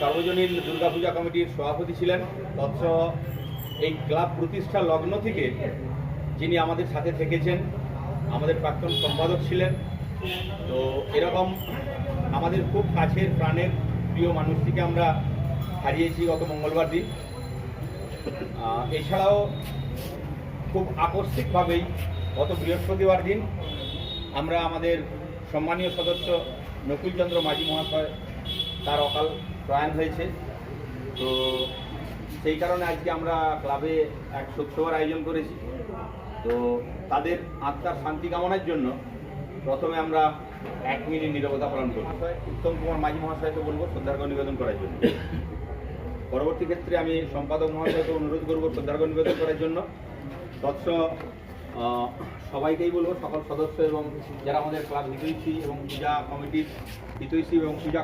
সর্বজনীন দুর্গাপূজা কমিটির সভাপতি ছিলেন। তৎস এই ক্লাব প্রতিষ্ঠা লগ্ন থেকে যিনি আমাদের সাথে থেকেছেন, আমাদের প্রাক্তন সম্পাদক ছিলেন। তো এরকম আমাদের খুব কাছের প্রাণের প্রিয় মানুষটিকে আমরা হারিয়েছি গত মঙ্গলবার দিন। এছাড়াও খুব আকস্মিকভাবেই গত বৃহস্পতিবার দিন আমরা আমাদের সম্মানীয় সদস্য নকুলচন্দ্র মাঝি মহাশয়, তার অকাল প্রয়াণ হয়েছে। তো সেই কারণে আজকে আমরা ক্লাবে এক শোকসভার আয়োজন করেছি। তো তাদের আত্মার শান্তি কামনার জন্য প্রথমে আমরা এক মিনিট নিরবতা পালন করব উত্তম কুমার মাঝি মহাশয়কে বলব শ্রদ্ধার্ঘ নিবেদন করার জন্য। পরবর্তী ক্ষেত্রে আমি সম্পাদক মহাশয়কে অনুরোধ করব শ্রদ্ধার্ঘ নিবেদন করার জন্য। তৎস সবাইকেই বলব, সকল সদস্য এবং যারা আমাদের ক্লাব হিতৈষী এবং পূজা কমিটির হিতৈষী এবং পূজা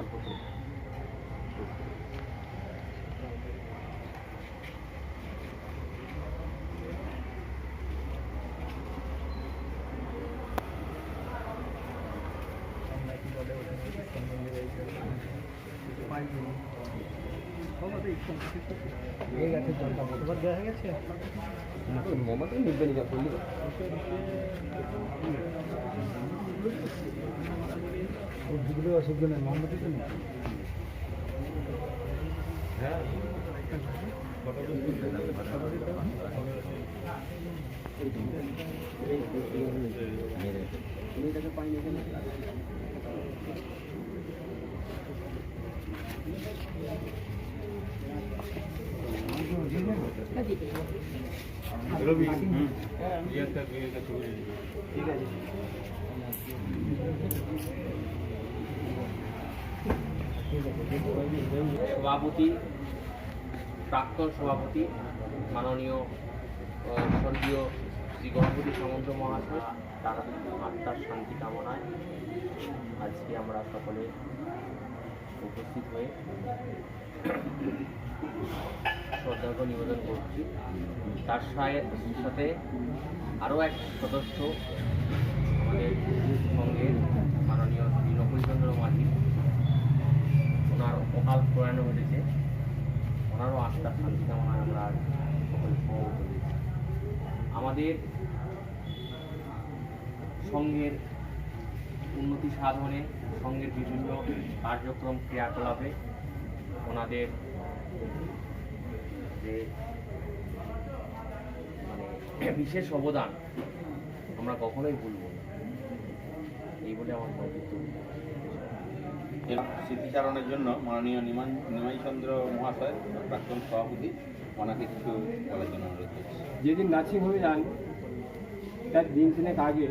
মোমবাতি নিবে নিবে করলি সবজিগুলো অসুবিধা নেই মোমবাতি তো নেই হ্যাঁ পাইনি কেন সভাপতি, প্রাক্তন সভাপতি, মাননীয় স্বর্গীয় শ্রী গণপতি সামন্ত মহাশয়, তার আত্মার শান্তি কামনায় আজকে আমরা সকলে উপস্থিত হয়ে নিবেদন করছি। তার সাথে- আরও এক সদস্য আমাদের সঙ্গে মাননীয় শ্রী নকুলচন্দ্র মাঝি ওনার অকাল প্রয়াণ ঘটেছে। ওনারও আত্মার শান্তি কামনায় আমরা আমাদের সঙ্গের উন্নতি সাধনে, সঙ্গের বিভিন্ন কার্যক্রম, ক্রিয়াকলাপে ওনাদের যে মানে বিশেষ অবদান আমরা কখনোই ভুলব না। এই বলে আমার সংক্ষিপ্ত স্মৃতিচারণের জন্য মাননীয় নিমান নিমাই চন্দ্র মহাশয় প্রাক্তন সভাপতি ওনাকে কিছু বলার জন্য অনুরোধ করছি। যেদিন নার্সিংহোমে যান তার দিন তিনেক আগে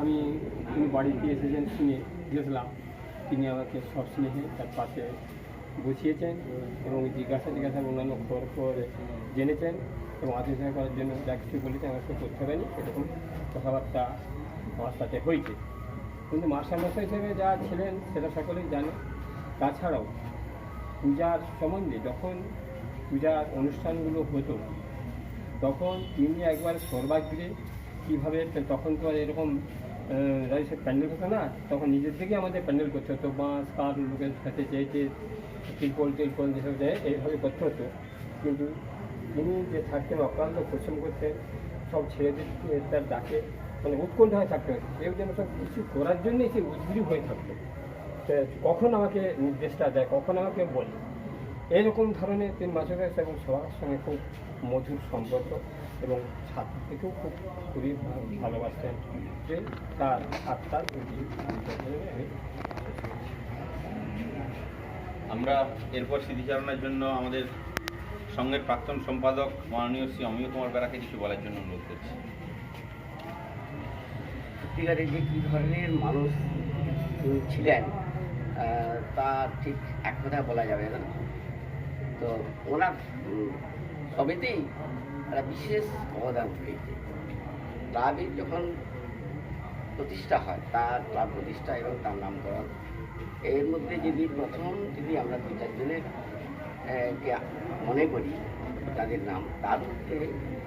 আমি তিনি বাড়িতে এসেছেন শুনে গেছিলাম। তিনি আমাকে সব স্নেহে তার পাশে বসিয়েছেন এবং জিজ্ঞাসা জিজ্ঞাসা অন্যান্য খবর খবর জেনেছেন এবং আতিথ্য করার জন্য যা কিছু বলেছেন আমাকে করতে পারেনি এরকম কথাবার্তা আমার সাথে হয়েছে। কিন্তু মাস্টারমশাই হিসেবে যা ছিলেন সেটা সকলেই জানে। তাছাড়াও পূজার সম্বন্ধে যখন পূজার অনুষ্ঠানগুলো হতো, তখন তিনি একবার সর্বাগ্রে কীভাবে তখন তো আর এরকম রাইসের প্যান্ডেল হতো না, তখন নিজের থেকে আমাদের প্যান্ডেল করতে হতো। বাঁশ কাঠ লোকের সাথে চেয়েছে টিলপল টিলপল যেসব দেয়, এইভাবে করতে হতো। কিন্তু তিনি যে থাকতেন অক্লান্ত পরিশ্রম করতেন, সব দিতে তার ডাকে মানে উৎকণ্ঠা হয়ে থাকতে হতো। কেউ যেন সব কিছু করার জন্যই সে উদ্গ্রীব হয়ে থাকতো। কখন আমাকে নির্দেশটা দেয়, কখন আমাকে বলে? এরকম ধরনের তিন মাসের এবং সবার সঙ্গে খুব মধুর সম্পর্ক এবং ছাত্র থেকেও খুব খুবই ভালোবাসতেন যে তার আত্মার আমি আমরা এরপর স্মৃতিচারণের জন্য আমাদের সঙ্গের প্রাক্তন সম্পাদক মাননীয় শ্রী অমিয় কুমার বেড়াকে কিছু বলার জন্য অনুরোধ করছি। সত্যিকারে যে কী ধরনের মানুষ ছিলেন তা ঠিক এক কথায় বলা যাবে না। তো ওনার সবেতেই একটা বিশেষ অবদান রয়েছে। ক্লাবের যখন প্রতিষ্ঠা হয়, তার ক্লাব প্রতিষ্ঠা এবং তার নামকরণ। এর মধ্যে যদি প্রথম যদি আমরা দু চারজনের মনে করি, তাদের নাম, তার মধ্যে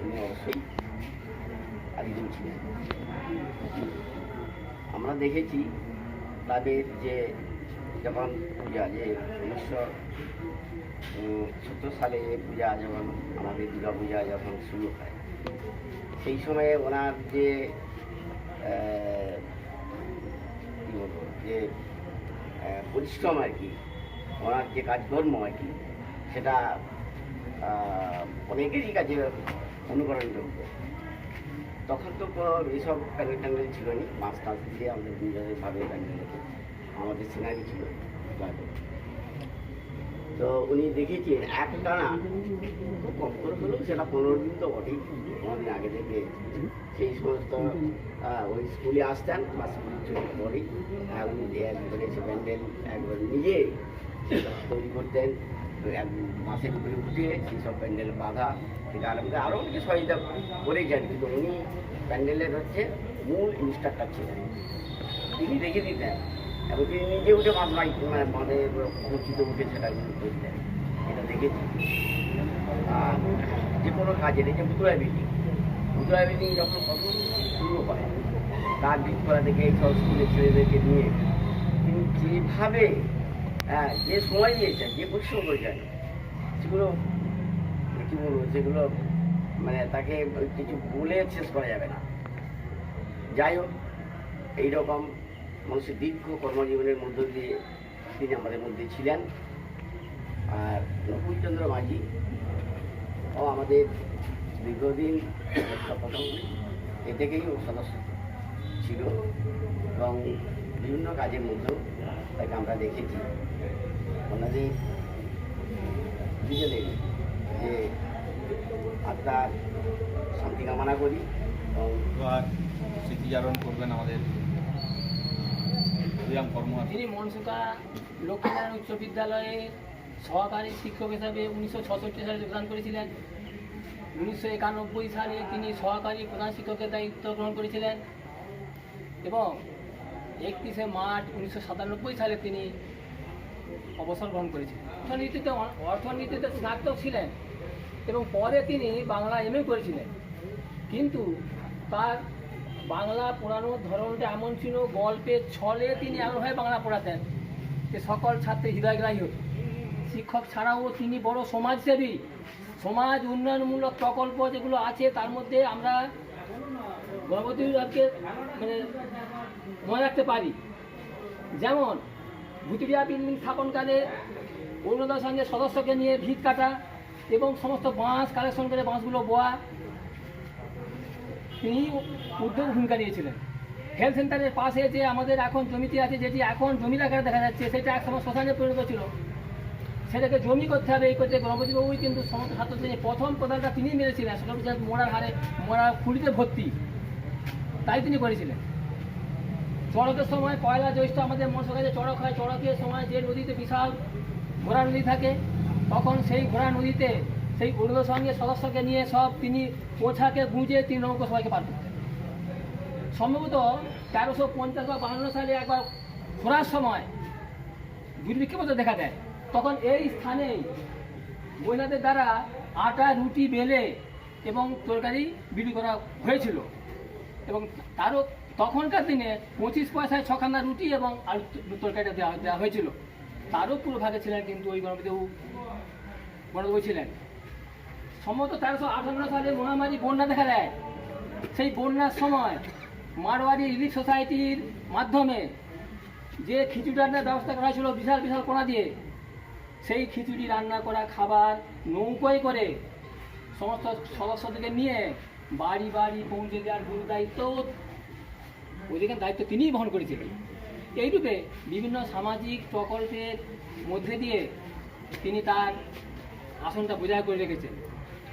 উনি অবশ্যই একজন ছিলেন। আমরা দেখেছি তাদের যে যখন পূজা, যে উনিশশো সত্তর সালে পূজা যখন আমাদের দুর্গা পূজা যখন শুরু হয়, সেই সময়ে ওনার যে কী যে পরিশ্রম আর কি, ওনার যে কাজকর্ম আর কি, সেটা অনেকেরই কাছে অনুকরণযোগ্য তখন তো কোনো এইসব প্যান্ডেল ট্যান্ডেল ছিল না, মাছ টাছ দিয়ে আমাদের নিজেদেরভাবে হতো আমাদের সিনারি ছিল। তো উনি দেখেছেন, একটা খুব কম করে হলেও সেটা পনেরো দিন তো বটেই। অনেকদিন আগে থেকে সেই সমস্ত ওই স্কুলে আসতেন, বা স্কুল ছুটির পরেই একবারে এসে প্যান্ডেল একবার নিজে তৈরি করতেন, এক মাসের উপরে উঠে সেই সব প্যান্ডেল বাঁধা থেকে আরম্ভ করে আরও অনেকে সহযোগিতা করেছেন, কিন্তু উনি প্যান্ডেলের হচ্ছে মূল ইনস্ট্রাক্টর ছিলেন। তিনি রেখে দিতেন। এবং তিনি নিজে উঠে মাছ মাই মানে মাঝে উঠে সেটা করতেন। এটা দেখেছি। আর যে কোনো কাজের এই যে মুতুরা বিল্ডিং মুতুরা বিল্ডিং যখন প্রথম শুরু হয়, তার দিক করা থেকে এই স্কুলের ছেলেদেরকে নিয়ে। তিনি যেভাবে হ্যাঁ যে সময় দিয়েছেন যে পরিশ্রম করেছেন সেগুলো, কী বলব, সেগুলো মানে তাকে কিছু বলে শেষ করা যাবে না। যাই হোক, এইরকম মানুষের দীর্ঘ কর্মজীবনের মধ্য দিয়ে তিনি আমাদের মধ্যে ছিলেন। আর নকুলচন্দ্র মাঝি। ও আমাদের দীর্ঘদিন প্রথম এ থেকেই ও সদস্য ছিল এবং বিভিন্ন কাজের মধ্যেও তাকে আমরা দেখেছি। ওনাদের দুজনের যে আত্মার শান্তি কামনা করি এবং স্মৃতিচারণ করবেন আমাদের তিনি মনসুকা লক্ষ্মীনারায়ণ উচ্চ বিদ্যালয়ে সহকারী শিক্ষক হিসাবে উনিশশো সালে যোগদান করেছিলেন। উনিশশো একানব্বই সালে তিনি সহকারী প্রধান শিক্ষকের দায়িত্ব গ্রহণ করেছিলেন এবং একত্রিশে মার্চ উনিশশো সাতানব্বই সালে তিনি অবসর গ্রহণ করেছিলেন। অর্থনীতিতে অর্থনীতিতে স্নাতক ছিলেন এবং পরে তিনি বাংলা এমএ করেছিলেন। কিন্তু তার বাংলা পড়ানোর ধরনটা এমন ছিল, গল্পের ছলে তিনি এমনভাবে বাংলা পড়াতেন যে সকল ছাত্রের হৃদয়গ্রাহী হতো। শিক্ষক ছাড়াও তিনি বড় সমাজসেবী। সমাজ উন্নয়নমূলক প্রকল্প যেগুলো আছে, তার মধ্যে আমরা গর্ভবতী মানে মনে রাখতে পারি। যেমন ভুতুরিয়া বিল্ডিং স্থাপনকালে অরুণোদয় সঙ্গে সদস্যকে নিয়ে ভিত কাটা এবং সমস্ত বাঁশ, কালেকশন করে বাঁশগুলো বোয়া, তিনি উদ্যোগ ভূমিকা নিয়েছিলেন। হেলথ সেন্টারের পাশে যে আমাদের এখন জমিতে আছে, যেটি এখন জমির আকারে দেখা যাচ্ছে, সেটা একসময় শ্মশানে পরিণত ছিল। সেটাকে জমি করতে হবে, এই করতে গণপতিবাবুই কিন্তু সমস্ত ছাত্রদের প্রথম কোদালটা তিনিই মেরেছিলেন, সেটা মোড়ার হারে মোড়ার খুঁড়িতে ভর্তি। তাই তিনি করেছিলেন। চড়কের সময় পয়লা জ্যৈষ্ঠ আমাদের মনসা কাছে চড়ক হয়, চড়কের সময় যে নদীতে বিশাল ঘোড়া নদী থাকে, তখন সেই ঘোড়া নদীতে সেই অরুণ সঙ্গে সদস্যকে নিয়ে সব তিনি পোছাকে গুঁজে তিনি নৌকো সবাইকে পার করতেন। সম্ভবত তেরোশো পঞ্চাশ বা বাহান্ন সালে একবার ঘোরার সময় দুর্ভিক্ষের দেখা দেয় তখন এই স্থানেই মহিলাদের দ্বারা আটা, রুটি, বেলে এবং তরকারি বিক্রি করা হয়েছিল। এবং তারও তখনকার দিনে পঁচিশ পয়সায় ছখানা রুটি এবং আলু তরকারিটা দেওয়া দেওয়া হয়েছিল। তারও পুরো ভাগে ছিলেন কিন্তু ওই গণপতিবাবু গণপতিবাবু ছিলেন। সম্ভবত তেরোশো আঠান্ন সালে মহামারী বন্যা দেখা দেয়। সেই বন্যার সময় মারোয়ারি রিলিফ সোসাইটির মাধ্যমে যে খিচুড়ি ব্যবস্থা করা হয়েছিল, বিশাল বিশাল কোনা দিয়ে সেই খিচুড়ি রান্না করা খাবার নৌকোয় করে সমস্ত সদস্যদেরকে নিয়ে বাড়ি বাড়ি পৌঁছে দেওয়ার গুরু দায়িত্ব ওইদিকে দায়িত্ব তিনিই বহন করেছিলেন। এইরূপে বিভিন্ন সামাজিক প্রকল্পের মধ্যে দিয়ে তিনি তার আসনটা বজায় করে রেখেছেন।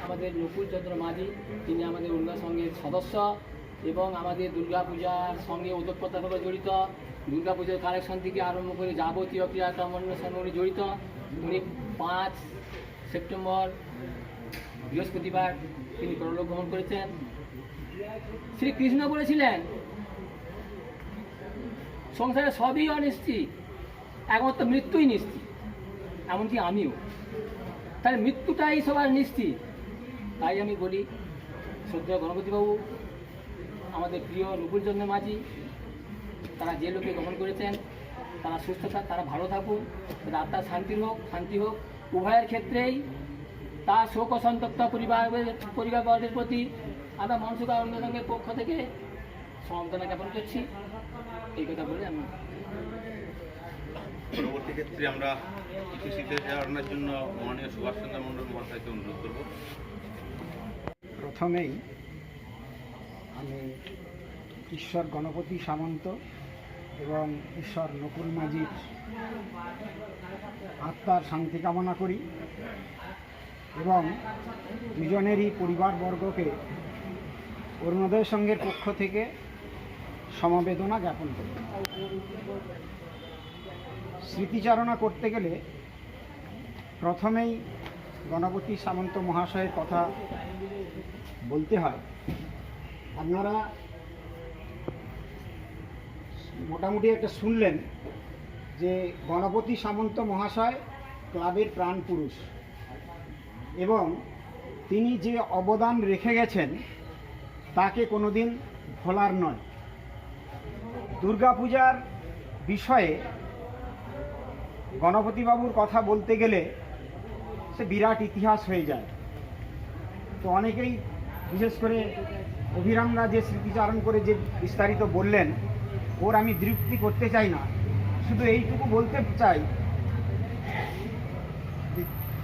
আমাদের নকুল চন্দ্র মাঝি, তিনি আমাদের উন্নয়ন সংঘের সদস্য এবং আমাদের দুর্গাপূজার সঙ্গে ওতপ্রোতভাবে জড়িত। দুর্গাপুজোর কালেকশন থেকে আরম্ভ করে যাবতীয় ক্রিয়াকর্মের সঙ্গে জড়িত। উনি পাঁচ সেপ্টেম্বর, বৃহস্পতিবার তিনি পরলোক গ্রহণ করেছেন। শ্রীকৃষ্ণ বলেছিলেন, সংসারে সবই অনিশ্চিত, একমাত্র মৃত্যুই নিশ্চিত, এমনকি আমিও। তাহলে মৃত্যুটাই সবার নিশ্চিত। তাই আমি বলি শ্রদ্ধা গণপতিবাবু, আমাদের প্রিয় নকুলচন্দ্র মাঝি তারা যে লোকে গ্রহণ করেছেন তারা সুস্থ থাক তারা ভালো থাকুক তাদের আত্মার শান্তি হোক শান্তি হোক। উভয়ের ক্ষেত্রেই তার শোক ও সন্তপ্ত পরিবারের পরিবারবর্গের প্রতি আমরা মনসুখ আনন্দ পক্ষ থেকে সমবেদনা জ্ঞাপন করছি। এই কথা বলে আমি পরবর্তী ক্ষেত্রে আমরা কিছু স্মৃতিচারণার জন্য মাননীয় সুভাষচন্দ্র মণ্ডল মহাশয়কে অনুরোধ করব। প্রথমেই আমি ঈশ্বর গণপতি সামন্ত এবং ঈশ্বর নকুল মাঝির আত্মার শান্তি কামনা করি এবং দুজনেরই পরিবারবর্গকে অরুণোদয় সংঘের পক্ষ থেকে সমবেদনা জ্ঞাপন করি। স্মৃতিচারণা করতে গেলে প্রথমেই গণপতি সামন্ত মহাশয়ের কথা বলতে হয়। আপনারা মোটামুটি একটা শুনলেন যে গণপতি সামন্ত মহাশয় ক্লাবের প্রাণ পুরুষ। এবং তিনি যে অবদান রেখে গেছেন, তাকে কোনোদিন ভোলার নয়। দুর্গাপূজার বিষয়ে গণপতিবাবুর কথা বলতে গেলে সে বিরাট ইতিহাস হয়ে যায়। তো অনেকেই, বিশেষ করে অভিরামরা যে স্মৃতিচারণ করে যে বিস্তারিত বললেন ওর আমি দৃপ্তি করতে চাই না। শুধু এইটুকু বলতে চাই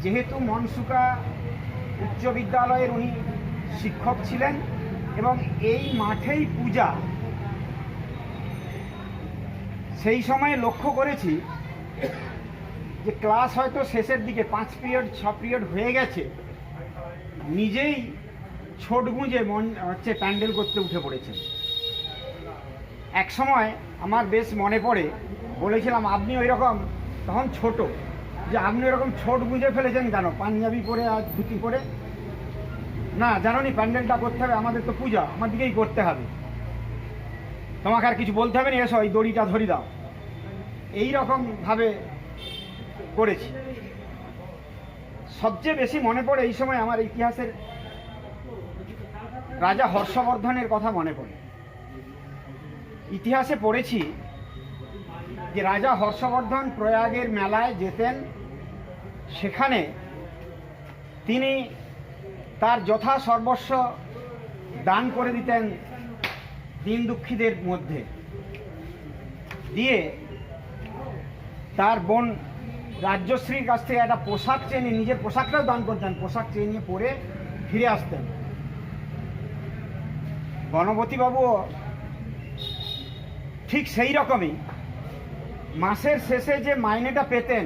যেহেতু মনসুকা উচ্চ বিদ্যালয়ের উনি শিক্ষক ছিলেন এবং এই মাঠেই পূজা, সেই সময়ে লক্ষ্য করেছি যে ক্লাস হয়তো শেষের দিকে, পাঁচ পিরিয়ড, ছ পিরিয়ড হয়ে গেছে। নিজেই ছোট গুঁজে মন হচ্ছে প্যান্ডেল করতে উঠে পড়েছেন। এক সময় আমার বেশ মনে পড়ে, বলেছিলাম, আপনি ওই রকম তখন ছোট, যে আপনি ওরকম ছোট গুঁজে ফেলেছেন কেন? পাঞ্জাবি পরে আর ধুতি পরে? না জানো প্যান্ডেলটা করতে হবে, আমাদের তো পূজা, আমার দিকেই করতে হবে। তোমাকে আর কিছু বলতে হবে না, এসো, এই দড়িটা ধরি দাও। এই রকমভাবে করেছি। সবচেয়ে বেশি মনে পড়ে এই সময় আমার ইতিহাসের রাজা হর্ষবর্ধনের কথা মনে পড়ে। ইতিহাসে পড়েছি যে রাজা হর্ষবর্ধন প্রয়াগের মেলায় যেতেন, সেখানে তিনি তার যথা সর্বস্ব দান করে দিতেন দিন দুঃখীদের মধ্যে। দিয়ে তার বোন রাজ্যশ্রীর কাছ থেকে একটা পোশাক চেয়ে নিয়ে, নিজের পোশাকটাও দান করতেন পোশাক চেয়ে নিয়ে পরে ফিরে আসতেন। গণপতিবাবুও ঠিক সেই রকমই। মাসের শেষে যে মাইনেটা পেতেন,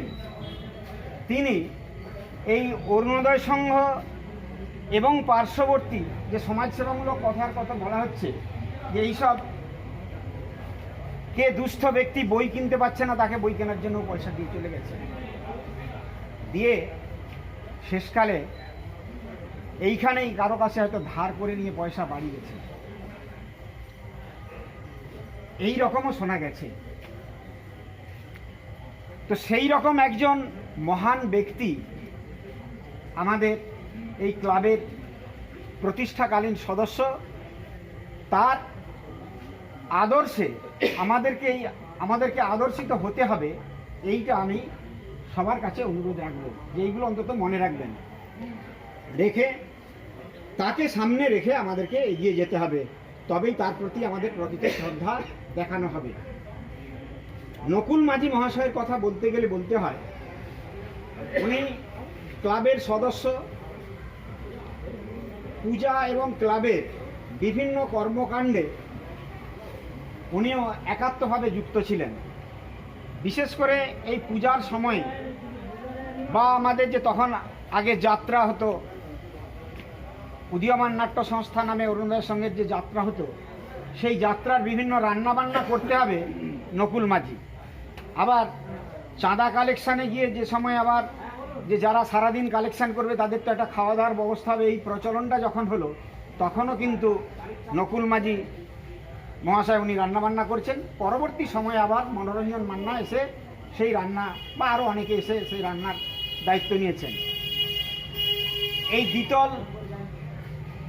তিনি এই অরুণোদয় সংঘ এবং পার্শ্ববর্তী যে সমাজসেবামূলক কথার কথা বলা হচ্ছে, যে এইসব কে দুস্থ ব্যক্তি বই কিনতে পারছে না, তাকে বই কেনার জন্য পয়সা দিয়ে চলে গেছে। দিয়ে শেষকালে এইখানেই কারও কাছে হয়তো ধার করে নিয়ে পয়সা বাড়ি গেছে এই রকমও শোনা গেছে। তো সেই রকম একজন মহান ব্যক্তি আমাদের এই ক্লাবের প্রতিষ্ঠাকালীন সদস্য, তার আদর্শে আমাদেরকে এই, আমাদেরকে আদর্শিত হতে হবে, এইটা আমি সবার কাছে অনুরোধ রাখব যে এইগুলো অন্তত মনে রাখবেন। রেখে, তাকে সামনে রেখে আমাদেরকে এগিয়ে যেতে হবে। তবেই তার প্রতি আমাদের প্রকৃত শ্রদ্ধা দেখানো হবে। নকুল মাঝি মহাশয়ের কথা বলতে গেলে বলতে হয়, উনি ক্লাবের সদস্য। পূজা এবং ক্লাবের বিভিন্ন কর্মকাণ্ডে উনিও একাত্মভাবে যুক্ত ছিলেন। বিশেষ করে এই পূজার সময় বা আমাদের যে তখন আগে যাত্রা হতো, উদীয়মান নাট্য সংস্থা নামে অরুণোদয় সঙ্গের যে যাত্রা হতো সেই যাত্রার বিভিন্ন রান্নাবান্না করতে হবে নকুল মাঝি। আবার চাঁদা কালেকশানে গিয়ে যে সময় আবার যে যারা সারাদিন কালেকশান করবে তাদের তো একটা খাওয়া দাওয়ার ব্যবস্থা হবে। এই প্রচলনটা যখন হলো, তখনও কিন্তু নকুল মাঝি মহাশয় উনি রান্নাবান্না করছেন। পরবর্তী সময়ে আবার মনোরঞ্জন মান্না এসে সেই রান্না বা আরও অনেকে এসে সেই রান্নার দায়িত্ব নিয়েছেন। এই দ্বিতল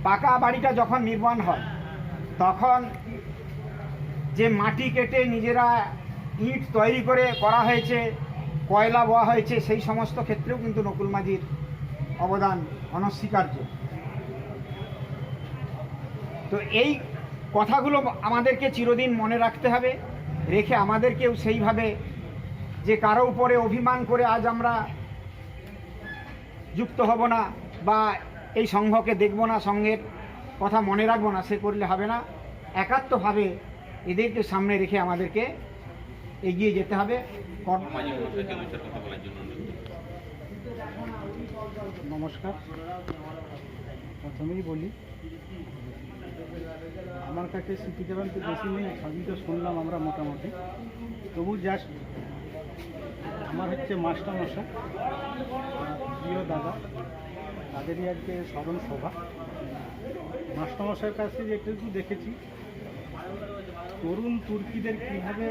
পাকা বাড়িটা যখন নির্মাণ হয় তখন যে মাটি কেটে নিজেরা ইট তৈরি করে করা হয়েছে, কয়লা বওয়া হয়েছে, সেই সমস্ত ক্ষেত্রেও কিন্তু নকুল মাঝির অবদান অনস্বীকার্য। তো এই কথাগুলো আমাদেরকে চিরদিন মনে রাখতে হবে, রেখে আমাদেরকেও সেইভাবে যে কারও উপরে অভিমান করে আজ আমরা যুক্ত হব না বা এই সংঘকে দেখব না সংঘের কথা মনে রাখব না সে করলে হবে না। একাত্মভাবে এদেরকে সামনে রেখে আমাদেরকে এগিয়ে যেতে হবে। নমস্কার। প্রথমেই বলি আমার কাছে স্মৃতিচারণ তো বেশি নেই সবই তো শুনলাম আমরা মোটামুটি। তবু জাস্ট আমার হচ্ছে মাস্টারমশাই আর প্রিয় দাদা তাদেরই আজকে স্মরণ সভা মাস্টারমশাইয়ের কাছে যেটুকু দেখেছি। তরুণ তুর্কিদের কীভাবে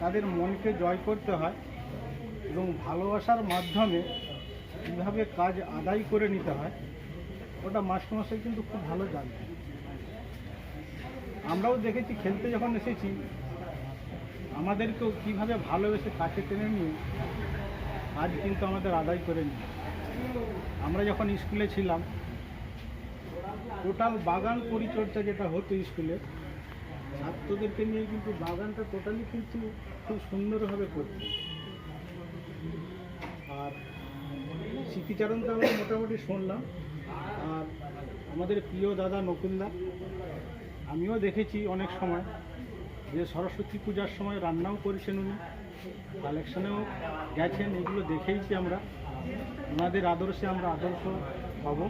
তাদের মনকে জয় করতে হয় এবং ভালোবাসার মাধ্যমে কীভাবে কাজ আদায় করে নিতে হয়, ওটা মাস্টারমশাই কিন্তু খুব ভালো জানতেন। আমরাও দেখেছি, খেলতে যখন এসেছি, আমাদেরকেও কীভাবে ভালোবেসে কাছে টেনে নিয়ে আজ কিন্তু আমাদের আদায় করে নি আমরা যখন স্কুলে ছিলাম টোটাল বাগান পরিচর্যা যেটা হতো স্কুলে, ছাত্রদেরকে নিয়ে কিন্তু বাগানটা টোটালি কিন্তু খুব সুন্দরভাবে করত। আর স্মৃতিচারণ তো আমরা মোটামুটি শুনলাম। আর আমাদের প্রিয় দাদা নকুলদা আমিও দেখেছি অনেক সময় যে সরস্বতী পূজার সময় রান্নাও করেছেন উনি কালেকশনেও গেছেন, এগুলো দেখেইছি আমরা। ওনাদের আদর্শে আমরা আদর্শ হব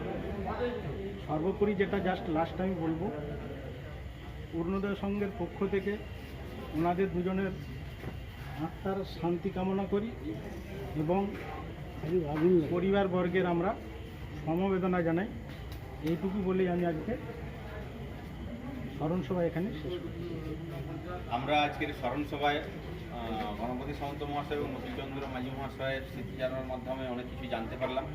সর্বোপরি যেটা জাস্ট লাস্ট আমি বলব, অরুণোদয় সংঘের পক্ষ থেকে ওনাদের দুজনের আত্মার শান্তি কামনা করি এবং পরিবার বর্গের আমরা সমবেদনা জানাই। এইটুকু বলেই আমি আজকে স্মরণ সভা এখানে শেষ করি আমরা আজকের স্মরণসভায় গণপতি সামন্ত মহাশয় এবং মতিচন্দ্র মাঝি মহাশয়ের স্মৃতিচারণের মাধ্যমে অনেক কিছু জানতে পারলাম।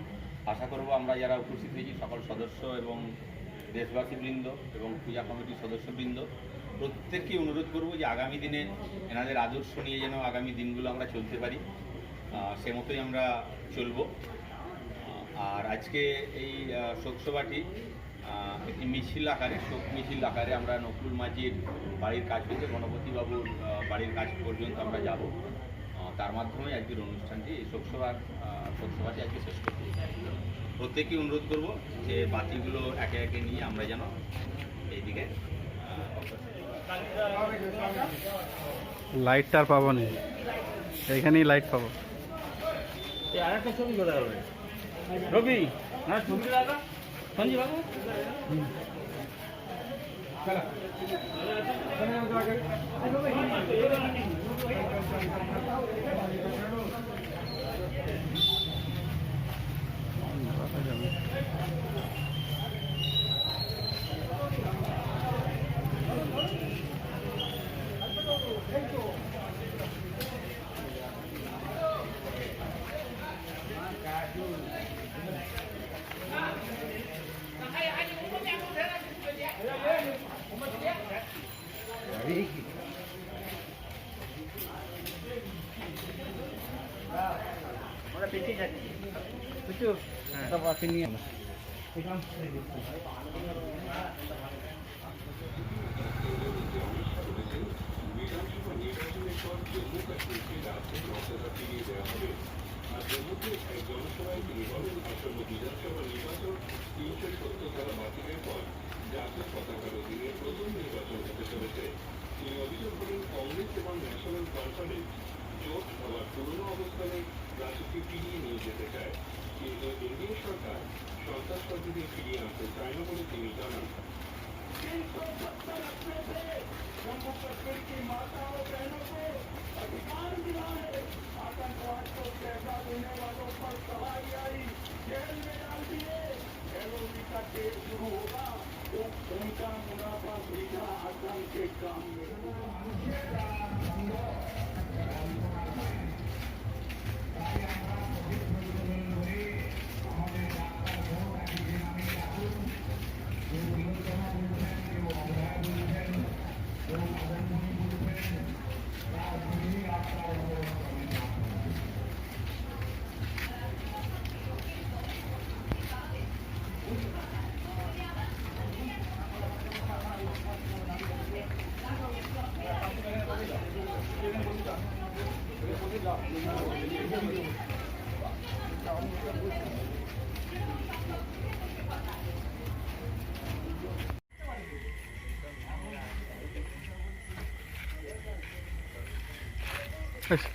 আশা করব আমরা যারা উপস্থিত হয়েছি সকল সদস্য এবং দেশবাসীবৃন্দ এবং পূজা কমিটির সদস্যবৃন্দ প্রত্যেককেই অনুরোধ করব যে আগামী দিনে এনাদের আদর্শ নিয়ে যেন আগামী দিনগুলো আমরা চলতে পারি। সে মতোই আমরা চলব। আর আজকে এই শোকসভাটি একটি মিছিল আকারে, শোক মিছিল আকারে আমরা নকুল মাঝির বাড়ির কাজ হতে গণপতিবাবুর বাড়ির কাজ পর্যন্ত আমরা যাব। তার মাধ্যমে আজকের অনুষ্ঠানটি, এই শোকসভার শোকসভাটি আজকে শেষ করতে প্রত্যেকেই অনুরোধ করব যে বাতিগুলো একে একে নিয়ে আমরা যেন এইদিকে লাইটটা আর পাবো না। এখানেই লাইট পাবো। রবি সঞ্জীব বাবু? Betul. জনসভায় তিনি বলেন আসন্ন বিধানসভা নির্বাচন তিনশো সত্তর ধারা বাতিলের পর জাতীয় পতাকার প্রথম নির্বাচন হতে চলেছে তিনি অভিযোগ করেন কংগ্রেস এবং ন্যাশনাল কনফারেন্স জোট আবার পুরনো অবস্থানে রাজনীতি ফিরিয়ে নিয়ে যেতে চায় কিন্তু ইন্ডিয়া সরকার সন্ত্রাসবাদীদের ফিরিয়ে আনতে जम्मू कश्मीर की माताओं और बहनों को अधिकार मिला है आतंकवाद को पैसा देने वालों पर सवारी आई जेल में डाल दिए का केस शुरू होगा तो उनका मुनाफा सीधा आतंक के काम में Thank you. হয়ে